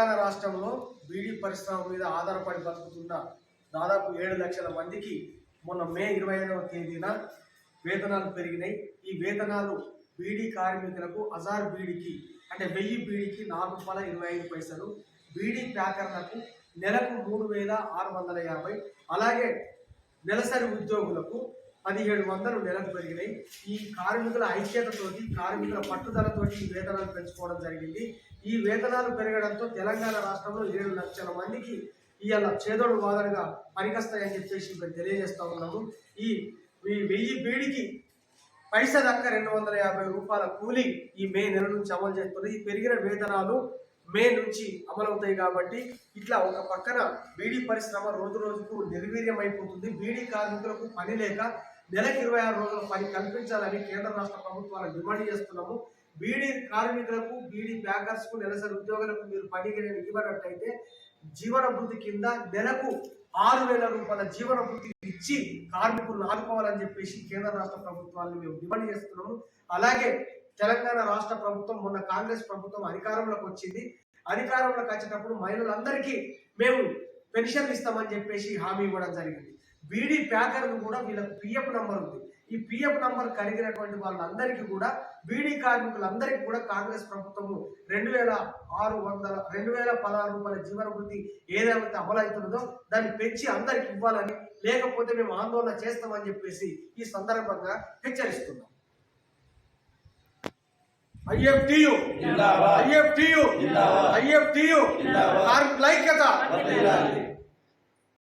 తెలంగాణ రాష్ట్రంలో బీడీ పరిశ్రమ మీద ఆధారపడి బతుకుతున్న దాదాపు ఏడు లక్షల మందికి మొన్న మే ఇరవై ఐదవ తేదీన వేతనాలు పెరిగినాయి. ఈ వేతనాలు బీడీ కార్మికులకు హజార్ బీడీకి అంటే వెయ్యి బీడీకి నాలుగు రూపాయల ఇరవై ఐదు పైసలు బీడీ ప్యాకర్లకు నెలకు మూడు వేల ఆరు వందల యాభై అలాగే నెలసరి ఉద్యోగులకు పదిహేడు వందలు నెలకు పెరిగినాయి. ఈ కార్మికుల ఐక్యతతోటి కార్మికుల పట్టుదలతోటి ఈ వేతనాలు పెంచుకోవడం జరిగింది. ఈ వేతనాలు పెరగడంతో తెలంగాణ రాష్ట్రంలో ఏడు లక్షల మందికి ఇవాళ చేదోడు వాదనగా పనికొస్తాయని చెప్పేసి మేము తెలియజేస్తా ఉన్నాము. ఈ ఈ వెయ్యి బీడికి పైసా దక్క రెండు వందల యాభై రూపాయల కూలీ ఈ మే నెల నుంచి అమలు చేస్తుంది ఈ పెరిగిన వేతనాలు మే నుంచి అమలవుతాయి కాబట్టి ఇట్లా ఒక పక్కన బీడీ పరిశ్రమ రోజు రోజుకు నిర్వీర్యం అయిపోతుంది బీడీ కార్మికులకు పని లేక నెలకు ఇరవై ఆరు రోజుల పని కల్పించాలని కేంద్ర రాష్ట్ర ప్రభుత్వాలు డిమాండ్ చేస్తున్నాము. బీడీ కార్మికులకు బీడీ ప్యాకర్స్కు నెలసరి ఉద్యోగులకు మీరు పనికి నేను ఇవ్వనట్టయితే జీవన వృద్ధి కింద నెలకు ఆరు వేల రూపాయల జీవన వృత్తి ఇచ్చి కార్మికులను ఆదుకోవాలని చెప్పేసి కేంద్ర రాష్ట్ర ప్రభుత్వాలను మేము డిమాండ్ చేస్తున్నాము. అలాగే తెలంగాణ రాష్ట్ర ప్రభుత్వం మొన్న కాంగ్రెస్ ప్రభుత్వం అధికారంలోకి వచ్చింది. అధికారంలోకి వచ్చేటప్పుడు మహిళలందరికీ మేము పెన్షన్ ఇస్తామని చెప్పేసి హామీ ఇవ్వడం జరిగింది. బీడీ ప్యాకర్లు కూడా వీళ్ళకి పిఎఫ్ నంబర్ ఉంది ఈ పిఎఫ్ నంబర్ కలిగినటువంటి వాళ్ళందరికీ కూడా బీడీ కార్మికులందరికీ కూడా కాంగ్రెస్ ప్రభుత్వము రెండు వేల ఆరు వందల రెండు వేల పదహారు రూపాయల జీవన వృత్తి ఏదైతే అమలవుతుందో దాన్ని పెంచి అందరికి ఇవ్వాలని లేకపోతే మేము ఆందోళన చేస్తామని చెప్పేసి ఈ సందర్భంగా హెచ్చరిస్తున్నాం ఐఎఫ్టియు. ఐఎఫ్టియు. ఐఎఫ్టియు. కార్మికుల ఐక్యత.